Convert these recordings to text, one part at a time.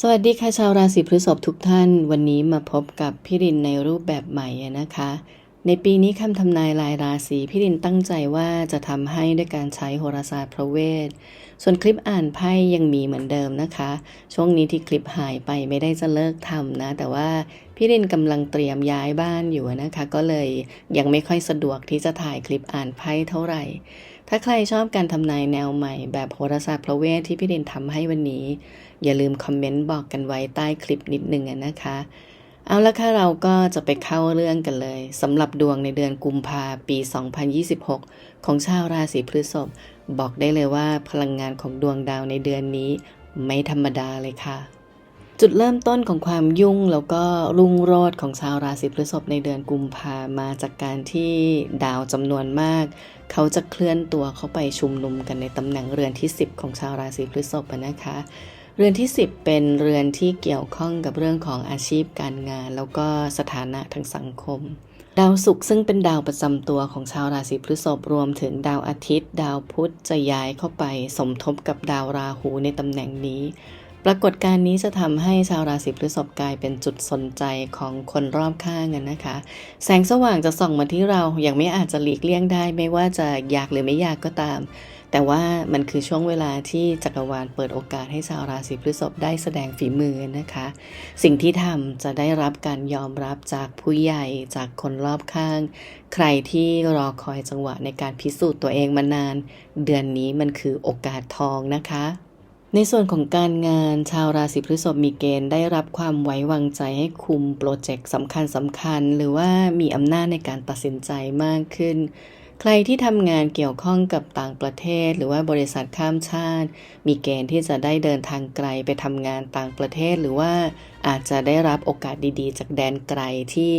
สวัสดีค่ะชาวราศีพฤษภทุกท่าน วันนี้มาพบกับพี่รินในรูปแบบใหม่นะคะ ในปีนี้คำทำนายรายราศีพี่รินตั้งใจว่าจะทำให้ด้วยการใช้โหราศาสตร์พระเวท ส่วนคลิปอ่านไพ่ยังมีเหมือนเดิมนะคะ ช่วงนี้ที่คลิปหายไปไม่ได้จะเลิกทำนะ แต่ว่าพี่รินกำลังเตรียมย้ายบ้านอยู่นะคะ ก็เลยยังไม่ค่อยสะดวกที่จะถ่ายคลิปอ่านไพ่เท่าไหร่ ถ้าใครชอบการทำนายแนวใหม่แบบโหราศาสตร์พระเวทที่พี่รินทำให้วันนี้ อย่าลืมคอมเมนต์บอกกันไว้ใต้คลิปนิดนึงนะคะ เอาละค่ะเราก็จะไปเข้าเรื่องกันเลยสำหรับดวงในเดือนกุมภาปี 2026 ของชาวราศีพฤษภบอกได้เลยว่าพลังงานของดวงดาวในเดือนนี้ ไม่ธรรมดาเลยค่ะ จุดเริ่มต้นของความยุ่งแล้วก็รุ่งโรจน์ของชาวราศีพฤษภในเดือนกุมภามาจากการที่ดาวจำนวนมาก เขาจะเคลื่อนตัวเข้าไปชุมนุมกันในตำแหน่งเรือนที่ 10 ของชาวราศีพฤษภนะคะ เรือนที่ 10 เป็นเรือนที่เกี่ยวข้องกับเรื่องของอาชีพการงาน แล้วก็สถานะทางสังคมดาวศุกร์ซึ่งเป็นดาวประจำตัวของชาวราศีพฤษภรวมถึงดาวอาทิตย์ ดาวพุธจะย้ายเข้าไปสมทบกับดาวราหูในตำแหน่งนี้ ปรากฏการณ์นี้จะทำให้ชาวราศีพฤษภกลายเป็นจุดสนใจของคนรอบข้างกันนะคะ แสงสว่างจะส่องมาที่เราอย่างไม่อาจจะหลีกเลี่ยงได้ ไม่ว่าจะอยากหรือไม่อยากก็ตาม แต่ว่ามันคือช่วงเวลาที่จักรวาลเปิดโอกาสให้ชาวราศีพฤษภได้แสดงฝีมือนะคะ สิ่งที่ทำจะได้รับการยอมรับจากผู้ใหญ่จากคนรอบข้าง ใครที่รอคอยจังหวะในการพิสูจน์ตัวเองมานาน เดือนนี้มันคือโอกาสทองนะคะ ในส่วนของการงานชาวราศีพฤษภมีเกณฑ์ได้รับความไว้วางใจให้คุมโปรเจกต์สำคัญสำคัญ หรือว่ามีอำนาจในการตัดสินใจมากขึ้น ใครที่ทำงานเกี่ยวข้องกับต่างประเทศ หรือว่าบริษัทข้ามชาติ มีเกณฑ์ที่จะได้เดินทางไกลไปทำงานต่างประเทศ หรือว่าอาจจะได้รับโอกาสดีๆ จากแดนไกลที่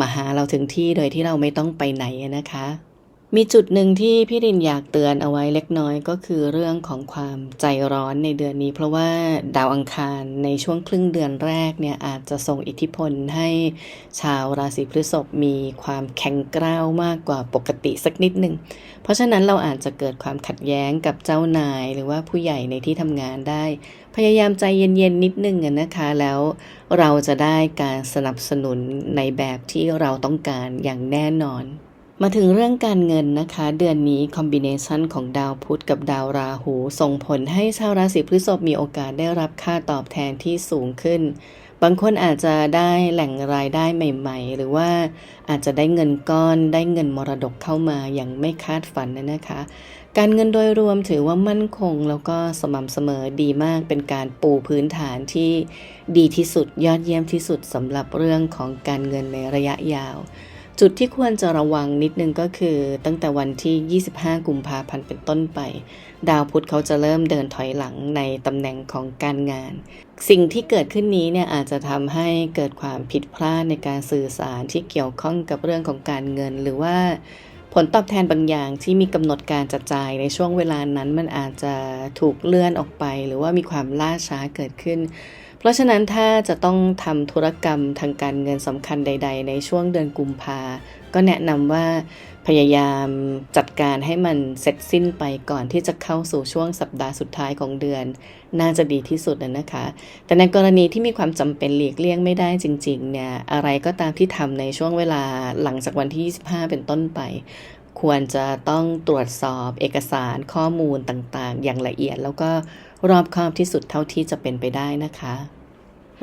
มาหาเราถึงที่โดยที่เราไม่ต้องไปไหนนะคะ มีจุดหนึ่งที่พี่รินอยากเตือนเอาไว้เล็กน้อยก็คือเรื่องของความใจร้อนในเดือนนี้ เพราะว่าดาวอังคารในช่วงครึ่งเดือนแรกเนี่ยอาจจะส่งอิทธิพลให้ชาวราศีพฤษภมีความแข็งกร้าวมากกว่าปกติสักนิดหนึ่งเพราะฉะนั้นเราอาจจะเกิดความขัดแย้งกับเจ้านาย หรือว่าผู้ใหญ่ในที่ทำงานได้ พยายามใจเย็นๆนิดนึงนะคะแล้วเราจะได้การสนับสนุนในแบบที่เราต้องการอย่างแน่นอน มาถึงเรื่องการเงินนะคะ เดือนนี้คอมบิเนชันของดาวพุธกับดาวราหู ส่งผลให้ชาวราศีพฤษภมีโอกาสได้รับค่าตอบแทนที่สูงขึ้น บางคนอาจจะได้แหล่งรายได้ใหม่ ๆ หรือว่าอาจจะได้เงินก้อนได้เงินมรดกเข้ามาอย่างไม่คาดฝันนะคะ การเงินโดยรวมถือว่ามั่นคงแล้วก็สม่ำเสมอดีมากเป็นการปูพื้นฐานที่ดีที่สุดยอดเยี่ยมที่สุดสำหรับเรื่องของการเงินในระยะยาว จุดที่ควรจะระวังนิดนึงก็คือตั้งแต่วันที่ 25 กุมภาพันธ์เป็นต้นไป ดาวพุธเขาจะเริ่มเดินถอยหลังในตำแหน่งของการงาน สิ่งที่เกิดขึ้นนี้เนี่ยอาจจะทำให้เกิดความผิดพลาดในการสื่อสารที่เกี่ยวข้องกับเรื่องของการเงิน หรือว่าผลตอบแทนบางอย่างที่มีกำหนดการจะจ่ายในช่วงเวลานั้นมันอาจจะถูกเลื่อนออกไป หรือว่ามีความล่าช้าเกิดขึ้น เพราะฉะนั้นถ้าจะต้องทำธุรกรรมทางการเงินสำคัญใด ๆ ในช่วงเดือนกุมภาก็แนะนำว่าพยายามจัดการให้มันเสร็จสิ้นไปก่อนที่จะเข้าสู่ช่วงสัปดาห์สุดท้ายของเดือน น่าจะดีที่สุดนะคะ แต่ในกรณีที่มีความจำเป็นหลีกเลี่ยงไม่ได้จริงๆเนี่ยอะไรก็ตามที่ทำในช่วงเวลาหลังจากวันที่ 25 เป็นต้นไป ควรจะต้องตรวจสอบเอกสารข้อมูลต่างๆ อย่างละเอียด แล้วก็รอบคอบที่สุดเท่าที่จะเป็นไปได้นะคะ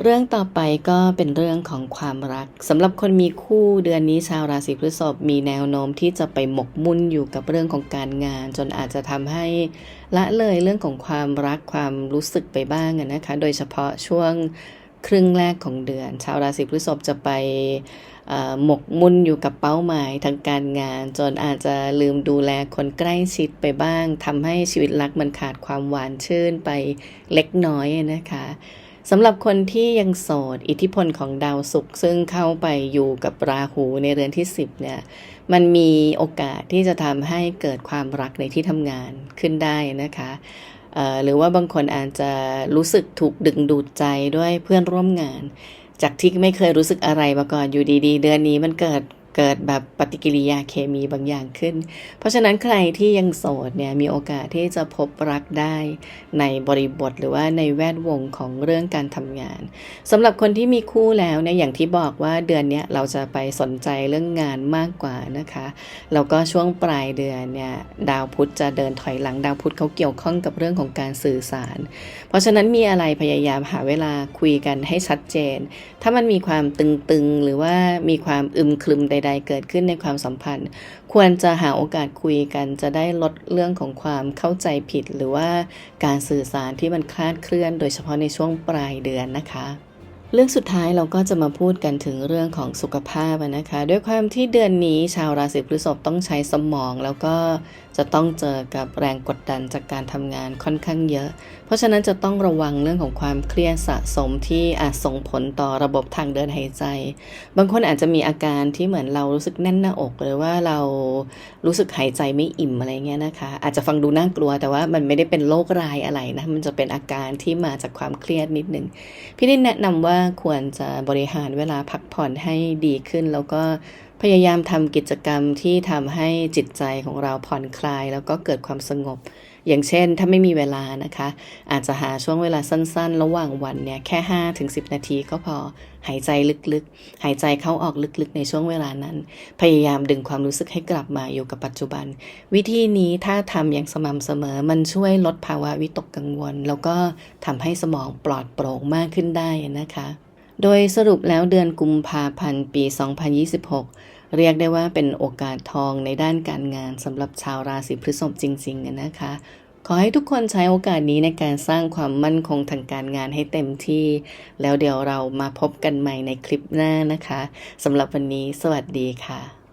เรื่องต่อไปก็เป็นเรื่องของความรักสำหรับคนมีคู่เดือนนี้ชาวราศีพฤษภมีแนวโน้มที่จะไปหมกมุ่นอยู่กับเรื่องของการงาน จนอาจจะทำให้ละเลยเรื่องของความรักความรู้สึกไปบ้างนะคะ โดยเฉพาะช่วง ครึ่งแรกของเดือน ชาวราศีพฤษภจะไปหมกมุ่นอยู่กับเป้าหมายทางการงาน จนอาจจะลืมดูแลคนใกล้ชิดไปบ้าง ทำให้ชีวิตรักมันขาดความหวานชื่นไปเล็กน้อยนะคะสำหรับคนที่ยังโสด อิทธิพลของดาวศุกร์ซึ่งเข้าไปอยู่กับราหูในเรือนที่ 10เนี่ยมันมีโอกาสที่จะทำให้เกิดความรักในที่ทำงานขึ้นได้นะคะ หรือว่าบางคนอาจจะรู้สึกถูกดึงดูดใจด้วยเพื่อนร่วมงาน จากที่ไม่เคยรู้สึกอะไรมาก่อนอยู่ดี ๆ เดือนนี้มันเกิด เกิดแบบปฏิกิริยาเคมีบางอย่างขึ้น เพราะฉะนั้นใครที่ยังโสดเนี่ยมีโอกาสที่จะพบรักได้ในบริบทหรือว่าในแวดวงของเรื่องการทำงานสำหรับคนที่มีคู่แล้วเนี่ยอย่างที่บอกว่าเดือนนี้เราจะไปสนใจเรื่องงานมากกว่านะคะแล้วก็ช่วงปลายเดือนเนี่ยดาวพุธจะเดินถอยหลังดาวพุธเขาเกี่ยวข้องกับเรื่องของการสื่อสาร เพราะฉะนั้นมีอะไรพยายามหาเวลาคุยกันให้ชัดเจน ถ้ามันมีความตึงๆหรือว่ามีความอึมครึมใดๆ เกิดขึ้นในความสัมพันธ์ ควรจะหาโอกาสคุยกันจะได้ลดเรื่องของความเข้าใจผิด หรือว่าการสื่อสารที่มันคลาดเคลื่อน โดยเฉพาะในช่วงปลายเดือนนะคะ เรื่องสุดท้ายเราก็จะมาพูดกันถึงเรื่องของสุขภาพนะคะ ด้วยความที่เดือนนี้ชาวราศีพฤษภต้องใช้สมอง แล้วก็จะต้องเจอกับแรงกดดันจากการทำงานค่อนข้างเยอะ เพราะฉะนั้นจะต้องระวังเรื่องของความเครียดสะสมที่อาจส่งผลต่อระบบทางเดินหายใจ บางคนอาจจะมีอาการที่เหมือนเรารู้สึกแน่นหน้าอกหรือว่าเรารู้สึกหายใจไม่อิ่มอะไรเงี้ยนะคะ อาจจะฟังดูน่ากลัวแต่ว่ามันไม่ได้เป็นโรคร้ายอะไรนะมันจะเป็นอาการที่มาจากความเครียดนิดนึงพี่ได้แนะนำว่าควรจะบริหารเวลาพักผ่อนให้ดีขึ้น แล้วก็พยายามทำกิจกรรมที่ทำให้จิตใจของเราผ่อนคลาย แล้วก็เกิดความสงบ อย่างเช่น ถ้าไม่มีเวลานะคะ อาจจะหาช่วงเวลาสั้นๆ ระหว่างวันเนี่ยแค่5ถึง10 นาทีก็พอหายใจลึกๆ หายใจเข้าออกลึกๆ ในช่วงเวลานั้น พยายามดึงความรู้สึกให้กลับมาอยู่กับปัจจุบัน วิธีนี้ถ้าทำอย่างสม่ำเสมอ มันช่วยลดภาวะวิตกกังวล แล้วก็ทำให้สมองปลอดโปร่งมากขึ้นได้นะคะ โดยสรุปแล้วเดือนกุมภาพันธ์ปี 2026 เรียกได้ว่าเป็นโอกาสทองในด้านการงานสำหรับชาวราศีพฤษภจริงๆนะคะ ขอให้ทุกคนใช้โอกาสนี้ในการสร้างความมั่นคงทางการงานให้เต็มที่ แล้วเดี๋ยวเรามาพบกันใหม่ในคลิปหน้านะคะสำหรับวันนี้ สวัสดีค่ะ